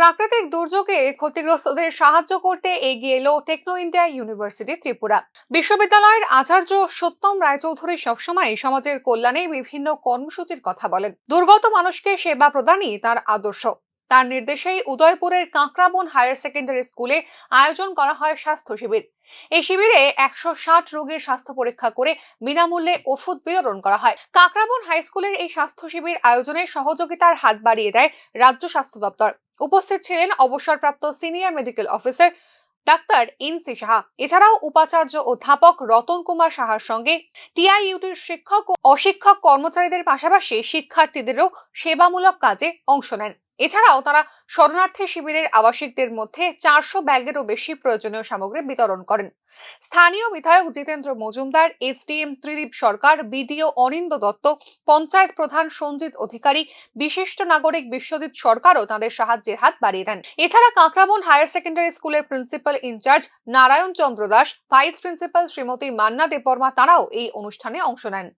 প্রাকৃতিক দুর্যোগে ক্ষতিগ্রস্তদের সাহায্য করতে এগিয়ে এলো টেকনো ইন্ডিয়া ইউনিভার্সিটি ত্রিপুরা। বিশ্ববিদ্যালয়ের আচার্য সত্যম রায়চৌধুরী সবসময় সমাজের কল্যাণে বিভিন্ন কর্মসূচির কথা বলেন। দুর্গত মানুষকে সেবা প্রদানই তার আদর্শ। তার নির্দেশেই উদয়পুরের কাঁকড়াবন হায়ার সেকেন্ডারি স্কুলে আয়োজন করা হয় স্বাস্থ্য শিবির। এই শিবিরে একশো ষাট রোগীর স্বাস্থ্য পরীক্ষা করে বিনামূল্যে ওষুধ বিতরণ করা হয়। কাকরাবন হাই স্কুলের এই স্বাস্থ্য শিবির আয়োজনে সহযোগিতার হাত বাড়িয়ে দেয় রাজ্য স্বাস্থ্য দপ্তর। উপস্থিত ছিলেন অবসরপ্রাপ্ত senior medical officer doctor N ইনসি Saha. এছাড়াও উপাচার্য অধ্যাপক রতন কুমার সাহার সঙ্গে টিআইইউটির শিক্ষক ও অশিক্ষক কর্মচারীদের পাশাপাশি শিক্ষার্থীদেরও সেবামূলক কাজে অংশ নেন। এছাড়াও তারা শরণার্থী শিবিরের আবাসিকদের মধ্যে চারশো ব্যাগেরও বেশি প্রয়োজনীয় সামগ্রী বিতরণ করেন। স্থানীয় বিধায়ক জিতেন্দ্র মজুমদার, এসডিএম ত্রিদীপ সরকার, বিডিও অনিন্দ দত্ত, পঞ্চায়েত প্রধান সঞ্জিত অধিকারী, বিশিষ্ট নাগরিক বিশ্বজিৎ সরকারও তাদের সাহায্যের হাত বাড়িয়ে দেন। এছাড়া কাঁকড়াবন হায়ার সেকেন্ডারি স্কুলের principal in charge Narayan Chandra Das, vice principal Shrimati Manna Debbarma তারাও এই অনুষ্ঠানে অংশ নেন।